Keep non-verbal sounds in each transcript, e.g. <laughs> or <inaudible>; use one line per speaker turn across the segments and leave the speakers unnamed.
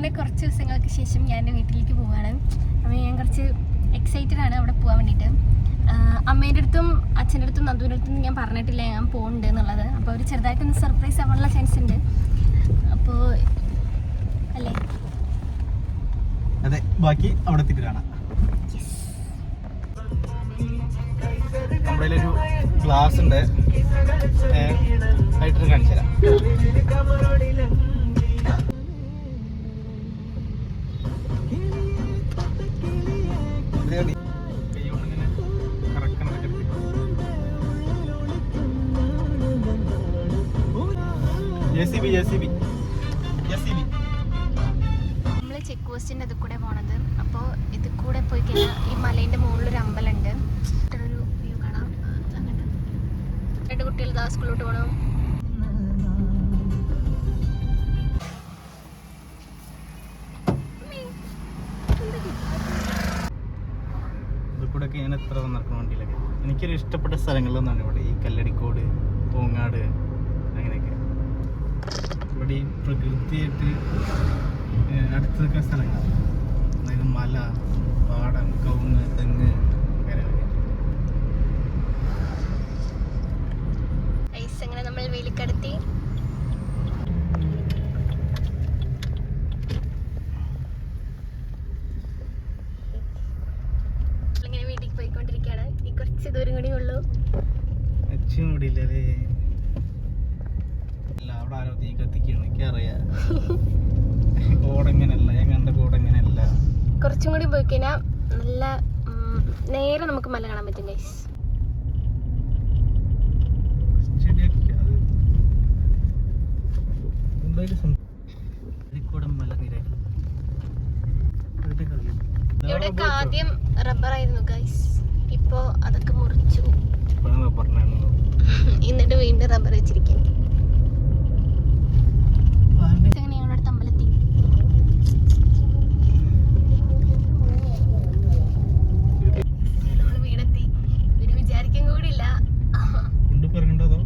അങ്ങനെ കുറച്ച് ദിവസങ്ങൾക്ക് ശേഷം ഞാൻ എന്റെ വീട്ടിലേക്ക് പോവുകയാണ് അപ്പോൾ ഞാൻ കുറച്ച് എക്സൈറ്റഡ് ആണ് അവിടെ പോകാൻ വേണ്ടിയിട്ട് അമ്മേന്റെ അടുത്തും അച്ഛന്റെ അടുത്തും നന്ദുവിന്റെ അടുത്തും ഞാൻ പറഞ്ഞിട്ടില്ല ഞാൻ പോകുന്നുണ്ട് എന്നുള്ളത്. അപ്പോൾ ഒരു ചെറുതായിട്ടൊന്ന് സർപ്രൈസ് ആവാനുള്ള ചാൻസ് ഉണ്ട്. അപ്പോൾ അല്ലേ?
അതെ ബാക്കി അവിടെ കാണാം. ഒരു ഗ്ലാസ് ഉണ്ട്. കാണിച്ചു തരാം
നമ്മൾ ചെക്ക് പോസ്റ്റിന്റെ ഇത് കൂടെ പോണത്. അപ്പോൾ ഇത് കൂടെ പോയി കഴിഞ്ഞാൽ ഈ മലേന്റെ മുകളിലൊരു അമ്പലമുണ്ട് ഒരു വ്യൂ കാണാം. രണ്ട് കുട്ടികൾ ദാ സ്കൂളിലോട്ട് പോകണം
ഞാൻ എത്ര വന്നിറക്കണ വണ്ടിയിലൊക്കെ. എനിക്കൊരു ഇഷ്ടപ്പെട്ട സ്ഥലങ്ങളിലൊന്നാണ് ഇവിടെ ഈ കല്ലടിക്കോട് പൂങ്ങാട് ഈ പ്രകൃതിയായിട്ട് അടുത്ത് നിൽക്കുന്ന സ്ഥലങ്ങൾ. അതായത് മല പാടം കവുങ്ങ് തെങ്ങ്
അങ്ങനെ നമ്മൾ വേലിക്കടത്തി. ഇങ്ങനെ വീട്ടിലേക്ക് പോയിക്കൊണ്ടിരിക്കുകയാണ്. ഈ കുറച്ച് ദൂരം കൂടി ഉള്ളൂ.
അച്ഛനും കൂടി ഇല്ല അവിടെ ആരോ തീ കത്തിക്കാണ് എനിക്കറിയാം കോടെങ്ങനല്ല ഞാൻ കണ്ട കോടെങ്ങനല്ല
കുറച്ചും കൂടി പോയി കഴിഞ്ഞാൽ നല്ല നേരെ നമുക്ക് മല കാണാൻ പറ്റും ഗൈസ്. ഇവിടെയൊക്കെ ആദ്യം റബ്ബറായിരുന്നു ഗൈസ് ഇപ്പോ അതൊക്കെ മുറിച്ചു. <laughs> എന്നിട്ട് വീണ്ടും റബ്ബർ വെച്ചിരിക്കുന്നു
അതിന്റെ
അങ്ങനെ ഞങ്ങളുടെ അടുത്ത് അമ്പലത്തിൽ നമ്മൾ വീടെത്തി ഇവർ വിചാരിക്കാൻ കൂടിയില്ല
കൊണ്ട് പറയണ്ടോ അതോ?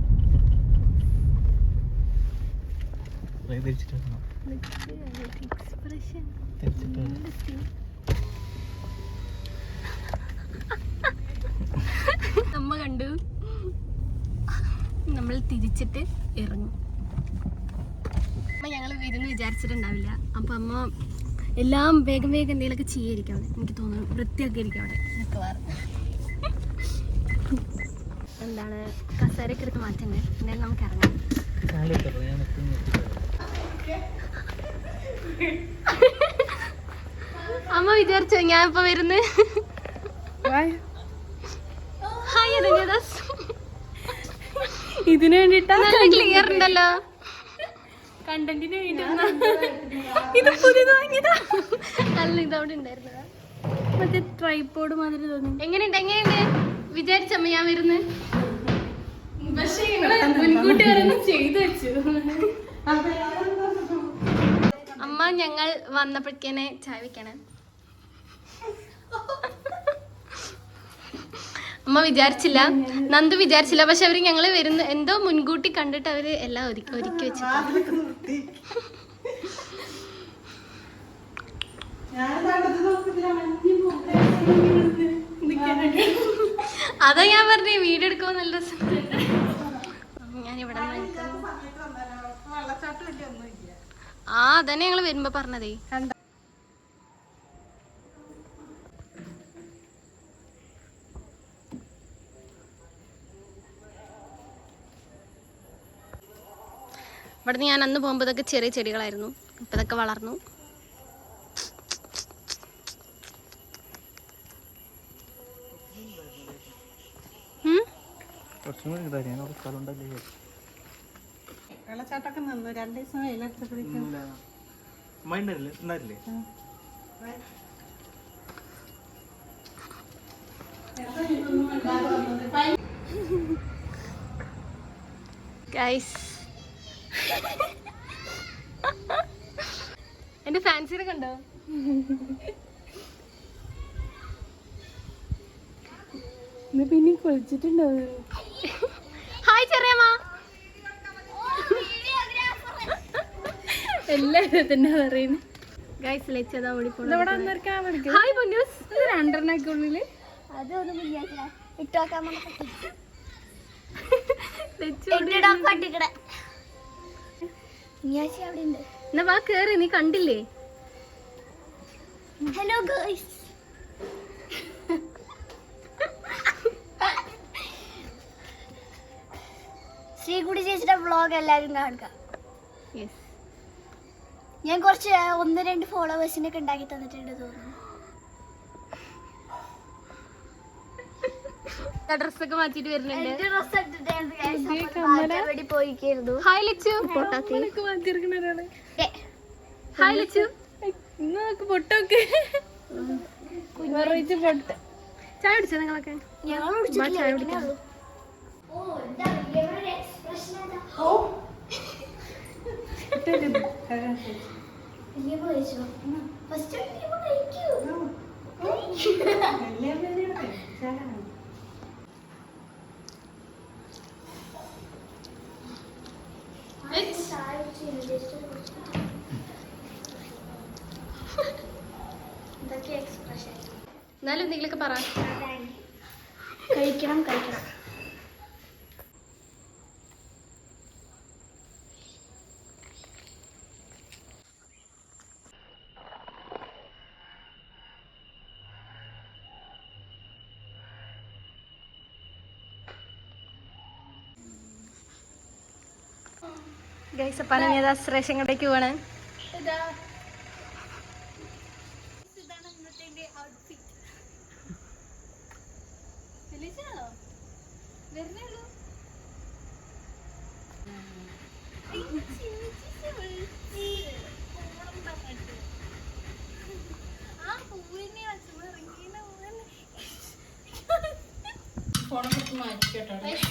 കുറേ തിരിച്ചിട്ട് വരണം.
എക്സ്പ്രഷൻ
തിരിച്ചിട്ട് വരണം. <laughs>
നമ്മ കണ്ടു. നമ്മൾ തിരിച്ചിട്ട് ഇറങ്ങും. അമ്മ ഞങ്ങൾ വരുന്ന് വിചാരിച്ചിട്ടുണ്ടാവില്ല. അപ്പൊ അമ്മ എല്ലാം വേഗം വേഗം എന്തെങ്കിലുമൊക്കെ ചെയ്യായിരിക്കും അവിടെ. എനിക്ക് തോന്നുന്നു വൃത്തിയൊക്കെ ഇരിക്കും അവിടെ മിക്കവാറും. എന്താണ്? കസേരയൊക്കെ എടുത്ത് മാറ്റുന്നത് എന്തായാലും നമുക്ക് ഇറങ്ങാം <laughs>
കാലിട്ട് ഇറങ്ങ്, ഞാൻ നിൽക്കുന്നു, നിർത്തിയിട്ട്
അമ്മ വിചാരിച്ചോ ഞാൻ ഇപ്പൊ വരുന്നു ഹായ് അനന്യദാസ്.
ഇതിനു വേണ്ടിട്ടാ
നല്ല ക്ലിയർ ഉണ്ടല്ലോ.
കണ്ടന്റിന് വേണ്ടി ഇത് പുതിയത് വാങ്ങിയതാ.
ഇത് ഉണ്ടായിരുന്നതാ.
മറ്റേ മാതിരി തോന്നി
എങ്ങനെയുണ്ട് എങ്ങനെയുണ്ട്? വിചാരിച്ചമ്മ ഞാൻ വരുന്നു?
പക്ഷേ മുൻകൂട്ടി ചെയ്തു വെച്ചു.
അമ്മ ഞങ്ങൾ വന്നപ്പോഴേക്കനെ ചായ വെക്കണേ. അമ്മ വിചാരിച്ചില്ല. നന്ദു വിചാരിച്ചില്ല. പക്ഷെ അവർ ഞങ്ങൾ വരുന്ന എന്തോ മുൻകൂട്ടി കണ്ടിട്ട് അവർ എല്ലാം ഒരുക്കി ഒരുക്കി വെച്ചു അതാ ഞാൻ പറഞ്ഞേ വീഡിയോ എടുക്കുമ്പോ നല്ല രസം. ഞാനിവിടെ ആ അതന്നെ ഞങ്ങൾ വരുമ്പോ പറഞ്ഞതേ. ഇവിടുന്ന് ഞാൻ അന്ന് പോകുമ്പോൾ ഇതൊക്കെ ചെറിയ ചെടികളായിരുന്നു. ഇപ്പം ഇതൊക്കെ വളർന്നു.
വെള്ളച്ചാട്ടൊക്കെ നിന്നു. രണ്ടു ദിവസം?
ഗൈസ് എന്റെ ഫാൻസിനെ കണ്ടോ?
പിന്നെ കുളിച്ചിട്ടുണ്ടാവും.
ഹായ് ചെറിയമ്മ.
എല്ലാവരും തന്നെ പറയുന്നു.
ഗൈസ് ലച്ചതാ ഓടിപ്പോണം ഹായ്
രണ്ടെണ്ണൊക്കെ ഉള്ളിൽ.
അതൊന്നും ഇട്ടോക്കാൻ
എന്നാ വാ കേറി നീ കണ്ടില്ലേ?
ഹലോ ഗേൾസ് ശ്രീകുടി ചേച്ചിയുടെ വ്ളോഗ് എല്ലാവരും കാണുക. ഞാൻ കുറച്ച് ഒന്ന് രണ്ട് ഫോളോവേഴ്സിനൊക്കെ ഉണ്ടാക്കി തന്നിട്ടുണ്ട് തോന്നുന്നു.
ഡ്രസ്സൊക്കെ മാറ്റിട്ട് വരുന്നുണ്ട്? ഹായ് ലച്ചു
മാറ്റിയിരിക്കണ ഒരാൾ.
ഹായ് ലച്ചു
ഇന്ന് നോക്ക് പൊട്ടൊക്കെ. പൊട്ട്.
ചായ കുടിച്ചോ നിങ്ങളൊക്കെ? ചായ കുടിക്കാം.
ഫസ്റ്റ് ഇതൊക്കെ
എന്തെങ്കിലുമൊക്കെ പറ.
കഴിക്കണം കഴിക്കണം.
ഗൈസ് അപ്പം ഞാൻ റേഷൻ കടയ്ക്ക് പോവാണ്?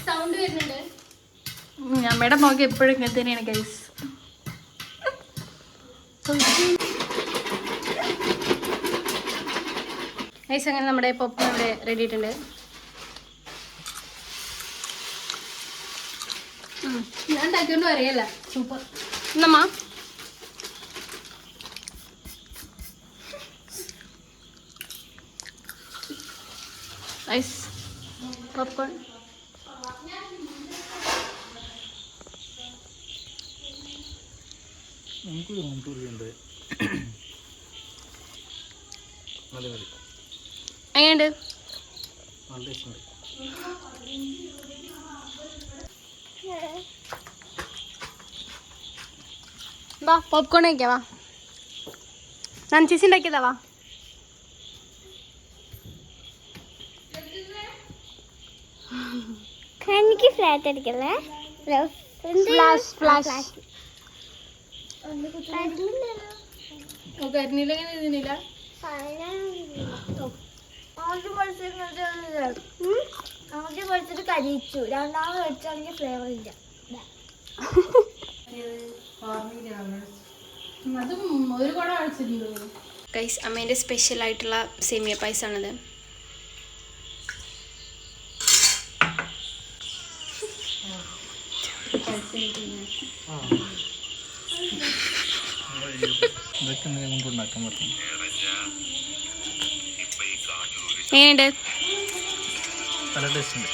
സൗണ്ട് വരുന്നുണ്ട്
അമ്മയുടെ മോക്ക് എപ്പോഴും ഇങ്ങനെ തന്നെയാണ് ഗൈസ്
ഗൈസ് അങ്ങനെ നമ്മുടെ പോപ്പ് ഇവിടെ റെഡി ആയിട്ടുണ്ട് ഞാൻ ഉണ്ടാക്കിയോണ്ട് അറിയല്ല സൂപ്പർ. എന്നമ്മ ഐസ് പോപ്കോൺ
നമുക്കൊരു ഹോം ടൂർ ഉണ്ട്. മതി
എങ്ങനെയുണ്ട്?
നല്ല ടേസ്റ്റ്
വാ പോപ്കോൺ കഴിക്കാം വാ. ഞാൻ ചേച്ചി ഉണ്ടാക്കിയതാ വാ.
എനിക്ക് ഫ്ലാറ്റ് അടിക്കല്ലേ?
ഫ്ലാഷ് ഫ്ലാഷ്
ഇതിനില്ല
ആദ്യം കഴിച്ചിട്ട് കരിയിച്ചു കരിച്ചു രണ്ടാമത് കഴിച്ചാണെങ്കിൽ ഫ്ലേവർ ഇല്ല.
ഗൈസ് അമ്മേന്റെ സ്പെഷ്യൽ ആയിട്ടുള്ള സേമിയ പായസമാണിത് എങ്ങനെയുണ്ട്?
നല്ല ടേസ്റ്റ് ഉണ്ട്.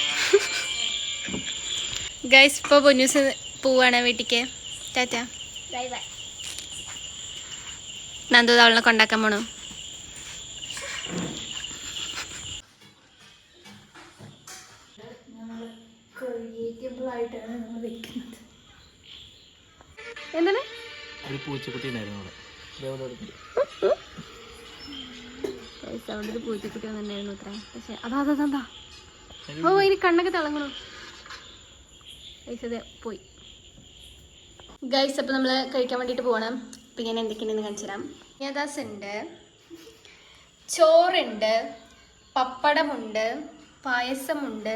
ഗൈസ് ഇപ്പോൾ പൊന്നൂസ് പോവാണ് വീട്ടിക്ക്. ടാറ്റ.
ബൈ ബൈ
നന്ദു അവളെ കൊണ്ടാക്കാൻ പോണു.
ക്രിയേറ്റബിൾ ആയിട്ടാണ് നമ്മൾ വെക്കുന്നത്
എന്താണ്?
ഒരു പൂച്ചക്കുട്ടി ഉണ്ടായിരുന്നു അവിടെ.
ഒരു പൂച്ചക്കുട്ടി വന്നിട്ടുണ്ടായിരുന്നു അത്ര. പക്ഷെ അതാ അതാ അതാ. ഓ ഇനി കണ്ണൊക്കെ തിളങ്ങണു. ഗൈസ് പോയി. ഗൈസ് അപ്പോൾ നമ്മൾ കഴിക്കാൻ വേണ്ടിട്ട് പോകണം അപ്പം ഞാൻ എന്തൊക്കെയുണ്ടെന്ന് കാണിച്ചു തരാം യഥാസ് ഉണ്ട് ചോറുണ്ട് പപ്പടമുണ്ട് പായസമുണ്ട്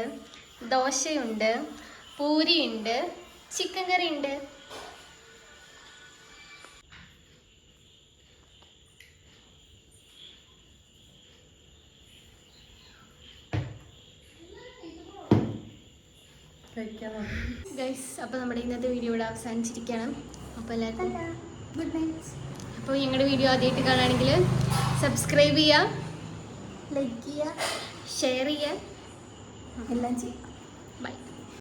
ദോശയുണ്ട് പൂരിയുണ്ട് ചിക്കൻ കറി ഉണ്ട് ഗൈസ് അപ്പോൾ നമ്മുടെ ഇന്നത്തെ വീഡിയോ ഇവിടെ അവസാനിച്ചിരിക്കുകയാണ്. അപ്പോൾ എല്ലാവർക്കും ഗുഡ് നൈറ്റ് അപ്പോൾ ഞങ്ങളുടെ വീഡിയോ ആദ്യമായിട്ട് കാണുകയാണെങ്കിൽ സബ്സ്ക്രൈബ് ചെയ്യുക
ലൈക്ക് ചെയ്യുക
ഷെയർ ചെയ്യുക.
എല്ലാം ചെയ്യാം
ബൈ